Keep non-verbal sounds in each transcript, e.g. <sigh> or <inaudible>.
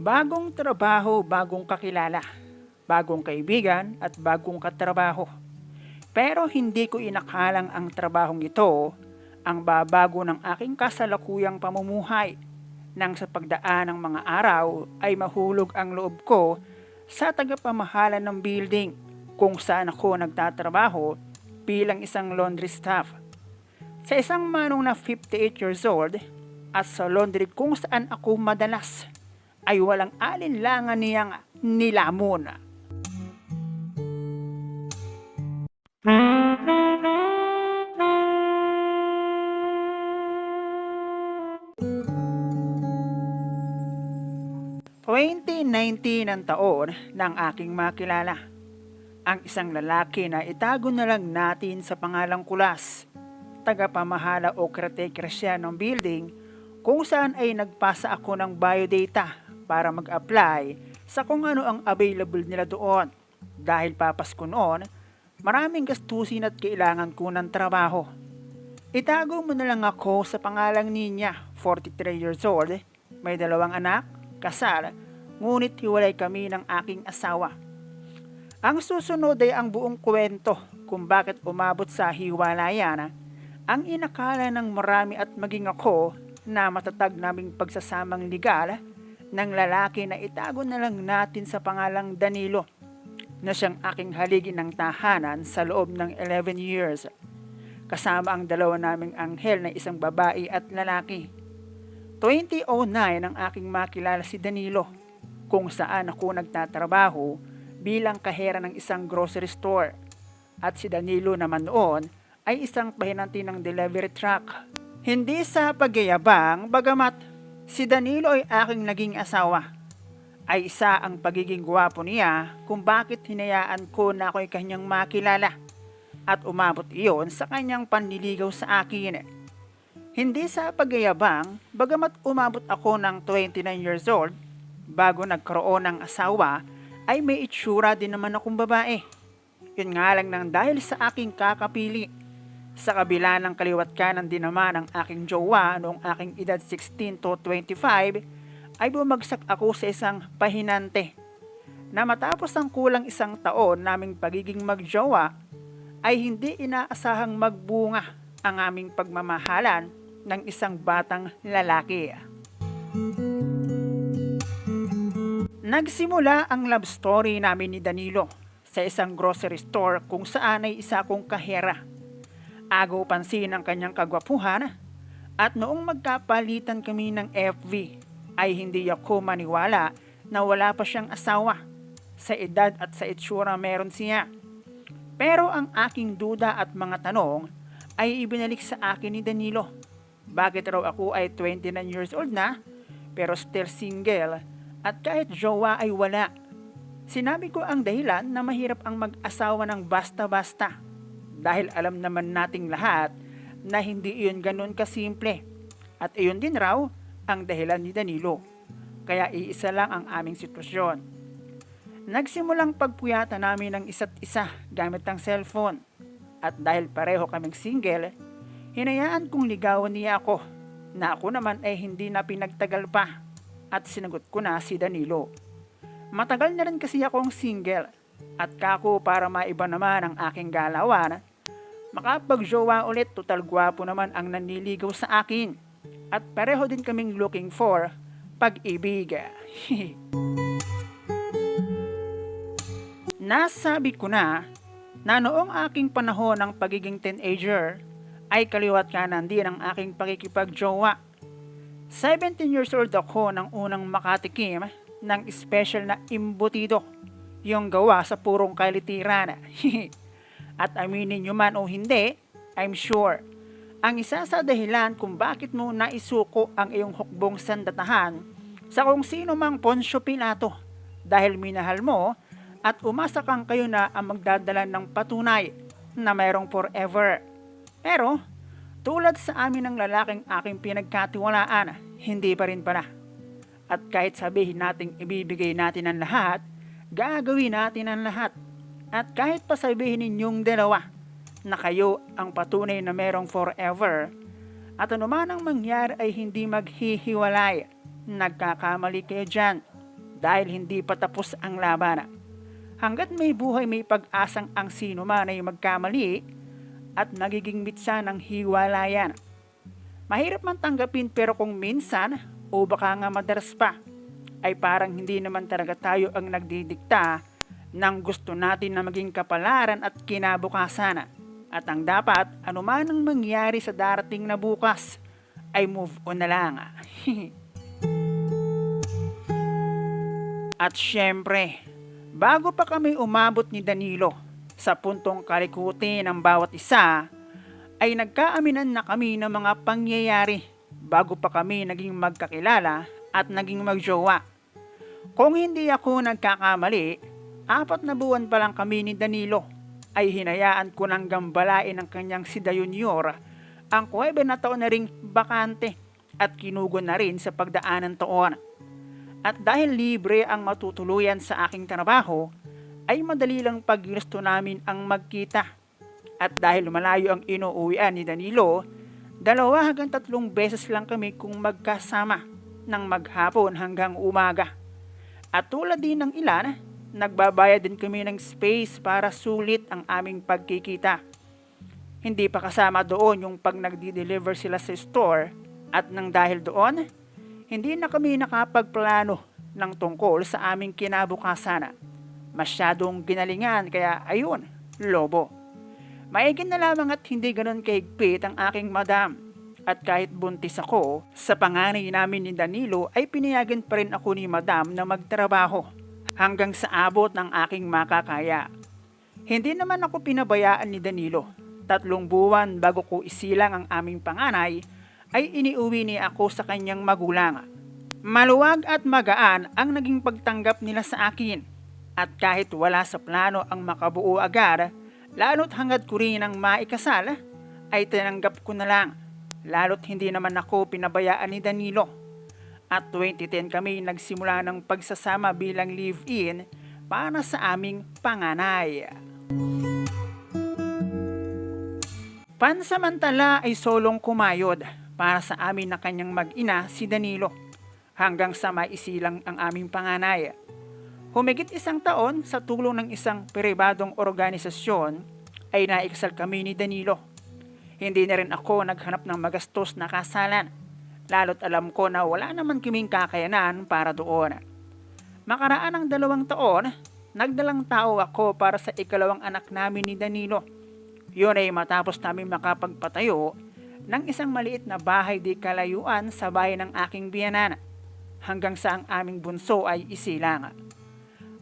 Bagong trabaho, bagong kakilala. Bagong kaibigan at bagong katrabaho. Pero hindi ko inakalang ang trabahong ito ang babago ng aking kasalukuyang pamumuhay nang sa pagdaan ng mga araw ay mahulog ang loob ko sa tagapamahalan ng building kung saan ako nagtatrabaho bilang isang laundry staff. Sa isang manong na 58 years old at sa laundry kung saan ako madalas ay walang alinlangan niyang nilamon. ...2019 ang taon ng aking makilala. Ang isang lalaki na itago na lang natin sa pangalang Kulas. Tagapamahala o siya ng building kung saan ay nagpasa ako ng biodata para mag-apply sa kung ano ang available nila doon. Dahil papasko noon, maraming gastusin at kailangan ko ng trabaho. Itago mo na lang ako sa pangalang ninya, 43 years old, may dalawang anak, kasal, ngunit hiwalay kami ng aking asawa. Ang susunod ay ang buong kwento kung bakit umabot sa hiwalayan ang inakala ng marami at maging ako na matatag naming pagsasamang legal ng lalaki na itago na lang natin sa pangalang Danilo na siyang aking haligi ng tahanan sa loob ng 11 years kasama ang dalawa naming anghel na isang babae at lalaki. 2009 ang aking makilala si Danilo kung saan ako nagtatrabaho bilang kahera ng isang grocery store at si Danilo naman noon ay isang pahinanti ng delivery truck. Hindi sa pagyayabang bagamat si Danilo ay aking naging asawa ay isa ang pagiging gwapo niya kung bakit hinayaan ko na ako'y kanyang makilala at umabot iyon sa kanyang panliligaw sa akin. Hindi sa pagyayabang, bagamat umabot ako ng 29 years old, bago nagkaroon ng asawa, ay may itsura din naman akong babae. Yun nga lang nang dahil sa aking kakapili. Sa kabila ng kaliwat kanan din naman ng aking jowa noong aking edad 16 to 25, ay bumagsak ako sa isang pahinante. Na matapos ang kulang isang taon naming pagiging magjowa, ay hindi inaasahang magbunga ang aming pagmamahalan ng isang batang lalaki. Nagsimula ang love story namin ni Danilo sa isang grocery store kung saan ay isa kong kahera. Agaw pansin ang kanyang kagwapuhan at noong magkapalitan kami ng FV ay hindi ako maniwala na wala pa siyang asawa. Sa edad at sa itsura meron siya. Pero ang aking duda at mga tanong ay ibinalik sa akin ni Danilo. Bakit raw ako ay 29 years old na pero still single at kahit jowa ay wala. Sinabi ko ang dahilan na mahirap ang mag-asawa ng basta-basta dahil alam naman nating lahat na hindi iyon ganun kasimple. At iyon din raw ang dahilan ni Danilo. Kaya iisa lang ang aming sitwasyon. Nagsimulang pagpuyata namin ng isa't isa gamit ang cellphone. At dahil pareho kaming single, hinayaan kong ligawan niya ako na ako naman ay hindi na pinagtagal pa at sinagot ko na si Danilo. Matagal na rin kasi akong single at kako para maiba naman ang aking galawan. Makapagjowa ulit total gwapo naman ang naniligaw sa akin at pareho din kaming looking for pag-ibig. <laughs> Nasabi ko na na noong aking panahon ng pagiging teenager ay kaliwat kanan din ang aking pakikipagjowa 17 years old ako nang unang makatikim ng special na imbutido, yung gawa sa purong kalitiran. <laughs> At aminin nyo man o hindi, I'm sure, ang isa sa dahilan kung bakit mo naisuko ang iyong hukbong sandatahan sa kung sino mang Poncio Pilato dahil minahal mo at umasa kang kayo na ang magdadala ng patunay na mayroong forever. Pero tulad sa amin ng lalaking aking pinagkatiwalaan, hindi pa rin pala. At kahit sabihin nating ibibigay natin ang lahat, gagawin natin ang lahat. At kahit pa sabihin ninyong dalawa na kayo ang patunay na merong forever, at anuman ang mangyari ay hindi maghihiwalay, nagkakamali kayo dyan. dahil hindi pa tapos ang laban. Hanggat may buhay may pag-asang ang sino man ay magkamali at magiging mitsa ng hiwalayan. Mahirap man tanggapin pero kung minsan o baka nga madalas pa ay parang hindi naman talaga tayo ang nagdidikta ng gusto natin na maging kapalaran at kinabukasan. At ang dapat, anuman ang mangyari sa darating na bukas, ay move on na lang. <laughs> At syempre, bago pa kami umabot ni Danilo sa puntong kalikuti ng bawat isa, ay nagkaaminan na kami ng mga pangyayari bago pa kami naging magkakilala at naging magjowa. Kung hindi ako nagkakamali, apat na buwan pa lang kami ni Danilo ay hinayaan ko ng gambalain ng kanyang si Junior ang kuwebe na taon na ring bakante at kinugon na rin sa pagdaanan taon. At dahil libre ang matutuluyan sa aking trabaho, ay madali lang paggusto namin ang magkita. At dahil malayo ang inuuwian ni Danilo, dalawa hanggang tatlong beses lang kami kung magkasama ng maghapon hanggang umaga. At tulad din ng ilan, nagbabayad din kami ng space para sulit ang aming pagkikita. Hindi pa kasama doon yung pag nagdi-deliver sila sa store at nang dahil doon, hindi na kami nakapagplano ng tungkol sa aming kinabukasan. Masyadong ginalingan kaya ayun, lobo. Maigin na lamang at hindi ganon kahigpit ang aking madam. At kahit buntis ako, sa panganay namin ni Danilo ay pinayagan pa rin ako ni madam na magtrabaho hanggang sa abot ng aking makakaya. Hindi naman ako pinabayaan ni Danilo. Tatlong buwan bago ko isilang ang aming panganay, ay iniuwi niya ako sa kanyang magulang. Maluwag at magaan ang naging pagtanggap nila sa akin. At kahit wala sa plano ang makabuo agad, lalo't hangad ko rin ang maikasal, ay tinanggap ko na lang. Lalo't hindi naman ako pinabayaan ni Danilo. At 2010 kami nagsimula ng pagsasama bilang live-in para sa aming panganay. Pansamantala ay solong kumayod para sa amin na kanyang mag-ina si Danilo hanggang sa maisilang ang aming panganay. Humigit isang taon sa tulong ng isang pribadong organisasyon ay naikasal kami ni Danilo. Hindi na rin ako naghanap ng magastos na kasalan, lalo't alam ko na wala naman kaming kakayanan para doon. Makaraan ng dalawang taon, nagdalang tao ako para sa ikalawang anak namin ni Danilo. Yun ay matapos namin makapagpatayo ng isang maliit na bahay di kalayuan sa bahay ng aking biyanan hanggang sa ang aming bunso ay isilang.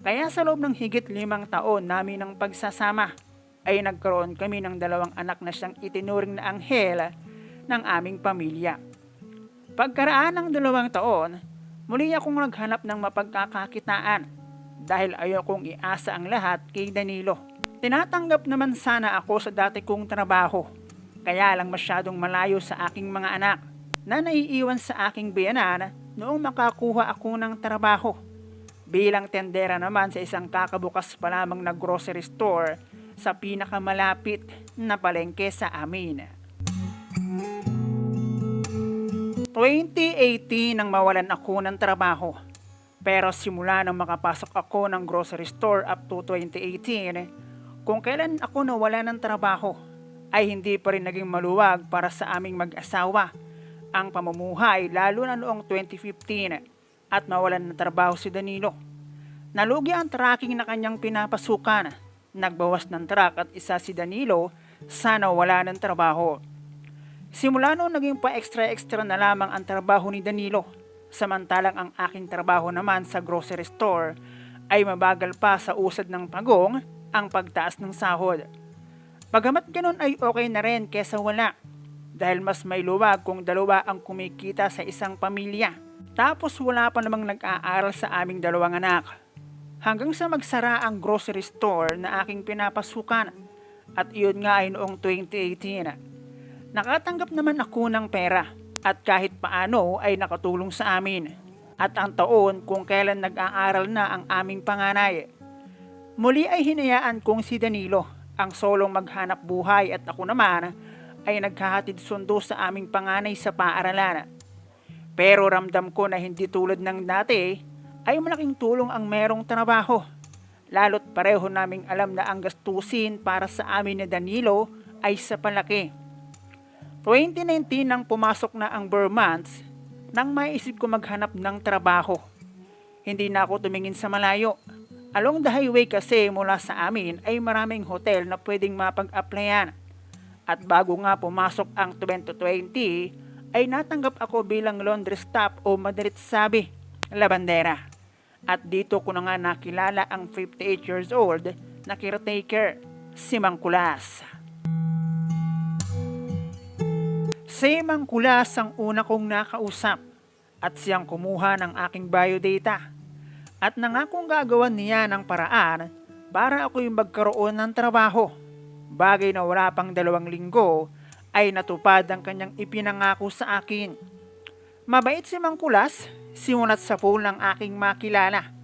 Kaya sa loob ng higit limang taon namin ng pagsasama ay nagkaroon kami ng dalawang anak na siyang itinuring na anghel ng aming pamilya. Pagkaraan ng dalawang taon, muli akong naghanap ng mapagkakakitaan dahil ayokong iasa ang lahat kay Danilo. Tinatanggap naman sana ako sa dati kong trabaho, kaya lang masyadong malayo sa aking mga anak na naiiwan sa aking biyanan noong makakuha ako ng trabaho. Bilang tendera naman sa isang kakabukas pa lamang na grocery store sa pinakamalapit na palengke sa amin. 2018 nang mawalan ako ng trabaho. Pero simula nang makapasok ako ng grocery store up to 2018, kung kailan ako nawala ng trabaho, ay hindi pa rin naging maluwag para sa aming mag-asawa ang pamumuhay lalo na noong 2015 at mawalan ng trabaho si Danilo. Nalugi ang tracking na kanyang pinapasukan. Nagbawas ng truck at isa si Danilo sana wala ng trabaho. Simula noon naging pa extra-extra na lamang ang trabaho ni Danilo. Samantalang ang aking trabaho naman sa grocery store ay mabagal pa sa usad ng pagong ang pagtaas ng sahod. Bagamat ganun ay okay na rin kesa wala dahil mas may luwag kung dalawa ang kumikita sa isang pamilya. Tapos wala pa namang nag-aaral sa aming dalawang anak. Hanggang sa magsara ang grocery store na aking pinapasukan at iyon nga ay noong 2018. Nakatanggap naman ako ng pera at kahit paano ay nakatulong sa amin. At ang taon kung kailan nag-aaral na ang aming panganay. Muli ay hinayaan kong si Danilo ang solong maghanap buhay at ako naman ay naghahatid sundo sa aming panganay sa paaralan. Pero ramdam ko na hindi tulad ng dati ay malaking tulong ang merong trabaho. Lalo't pareho naming alam na ang gastusin para sa amin ni Danilo ay sa palaki. 2019 nang pumasok na ang Burr months, nang maisip ko maghanap ng trabaho. Hindi na ako tumingin sa malayo. Along the highway kasi mula sa amin ay maraming hotel na pwedeng mapag-applyan. At bago nga pumasok ang 2020, ay natanggap ako bilang laundry staff o madalit sabi, labandera. At dito ko na nga nakilala ang 58 years old na caretaker, si Mang Si Mang Kulas ang una kong nakausap at siyang kumuha ng aking biodata. At nangakong gagawan niya ng paraan para ako yung magkaroon ng trabaho. Bagay na wala pang dalawang linggo ay natupad ang kanyang ipinangako sa akin. Mabait si Mang Kulas, simulat sa pool ng aking makilala.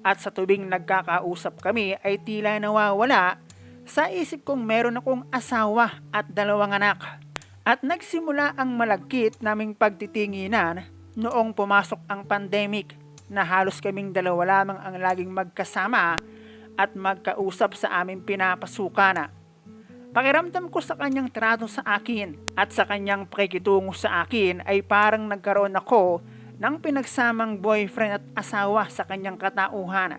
At sa tubing nagkakausap kami ay tila nawawala sa isip kong meron akong asawa at dalawang anak. At nagsimula ang malagkit naming pagtitinginan noong pumasok ang pandemic na halos kaming dalawa lamang ang laging magkasama at magkausap sa aming pinapasukan. Pakiramdam ko sa kanyang trato sa akin at sa kanyang pakikitungo sa akin ay parang nagkaroon ako ng pinagsamang boyfriend at asawa sa kanyang katauhan.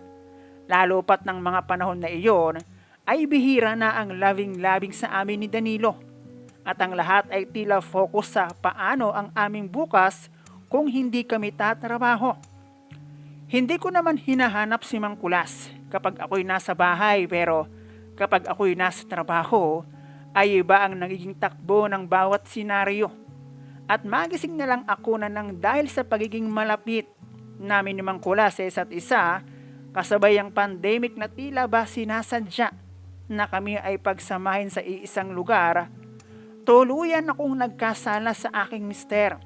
Lalo pat ng mga panahon na iyon ay bihira na ang loving-loving sa amin ni Danilo. At ang lahat ay tila focus sa paano ang aming bukas kung hindi kami tatrabaho. Hindi ko naman hinahanap si Mang Kulas kapag ako'y nasa bahay pero kapag ako'y nasa trabaho ay iba ang nagiging takbo ng bawat senaryo. At magising na lang ako na nang dahil sa pagiging malapit namin ni Mang Kulas sa isa't isa kasabay ang pandemic na tila ba sinasadya na kami ay pagsamahin sa iisang lugar tuluyan akong nagkasala sa aking mister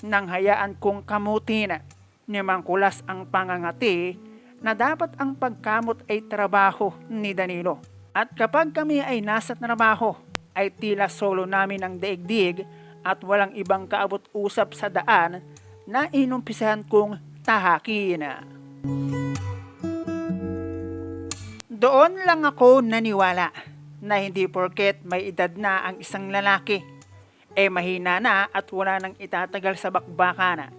nang hayaan kong kamutin ni Mangkulas ang pangangati na dapat ang pagkamot ay trabaho ni Danilo. At kapag kami ay nasa trabaho, ay tila solo namin ang daigdig at walang ibang kaabot-usap sa daan na inumpisahan kong tahakin. Doon lang ako naniwala na hindi porket may edad na ang isang lalaki, eh mahina na at wala nang itatagal sa bakbakan.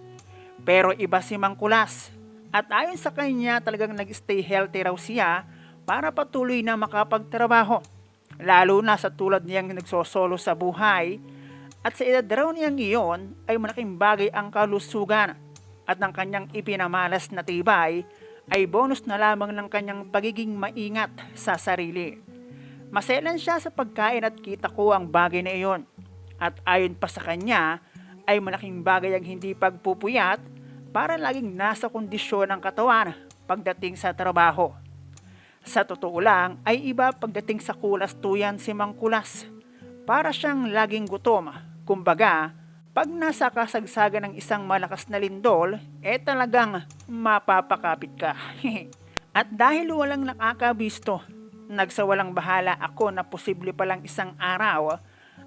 Pero iba si Mangkulas at ayon sa kanya talagang nag-stay healthy raw siya para patuloy na makapagtrabaho. Lalo na sa tulad niyang nagsosolo sa buhay at sa edad raw niyang iyon ay malaking bagay ang kalusugan at ang kanyang ipinamalas na tibay ay bonus na lamang ng kanyang pagiging maingat sa sarili. Maselan siya sa pagkain at kita ko ang bagay na iyon. At ayon pa sa kanya, ay malaking bagay ang hindi pagpupuyat para laging nasa kondisyon ng katawan pagdating sa trabaho. Sa totoo lang ay iba pagdating sa kulas tuyan si Mang Kulas. Para siyang laging gutom. Kumbaga, pag nasa kasagsagan ng isang malakas na lindol, eh talagang mapapakapit ka. <laughs> At dahil walang nakakabisto, nagsawalang bahala ako na posible palang isang araw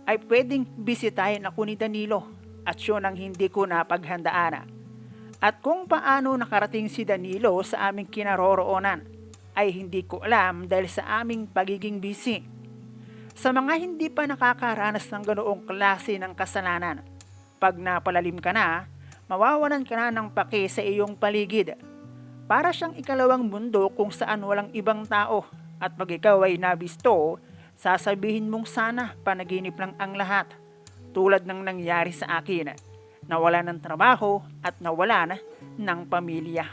ay pwedeng bisitahin ako ni Danilo at yun ang hindi ko napaghandaan. At kung paano nakarating si Danilo sa aming kinaroroonan ay hindi ko alam dahil sa aming pagiging busy. Sa mga hindi pa nakakaranas ng ganoong klase ng kasalanan, pag napalalim ka na, mawawalan ka na ng pake sa iyong paligid. Para siyang ikalawang mundo kung saan walang ibang tao at pag ikaw ay nabisto, sasabihin mong sana panaginip lang ang lahat. Tulad ng nangyari sa akin, nawala ng trabaho at nawala na ng pamilya.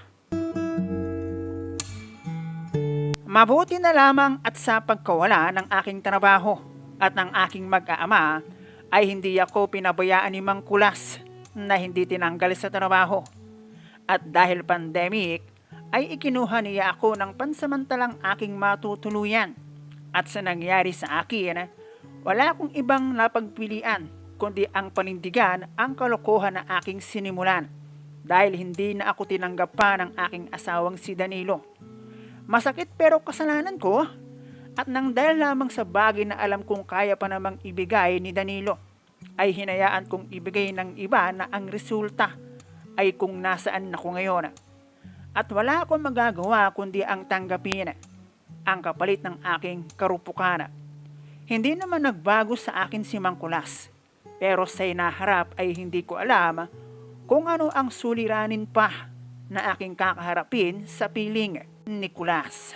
Mabuti na lamang at sa pagkawala ng aking trabaho at ng aking mag-aama ay hindi ako pinabayaan ni Mang Kulas na hindi tinanggal sa trabaho. At dahil pandemic, ay ikinuha niya ako ng pansamantalang aking matutuluyan. At sa nangyari sa akin, wala akong ibang napagpilian kundi ang panindigan ang kalokohan na aking sinimulan dahil hindi na ako tinanggap pa ng aking asawang si Danilo. Masakit pero kasalanan ko at nang dahil lamang sa bagay na alam kong kaya pa namang ibigay ni Danilo, ay hinayaan kong ibigay ng iba na ang resulta ay kung nasaan ako ngayon. At wala akong magagawa kundi ang tanggapin ang kapalit ng aking karupukan. Hindi naman nagbago sa akin si Mangkulas. Pero sa inaharap ay hindi ko alam kung ano ang suliranin pa na aking kakaharapin sa piling ni Kulas.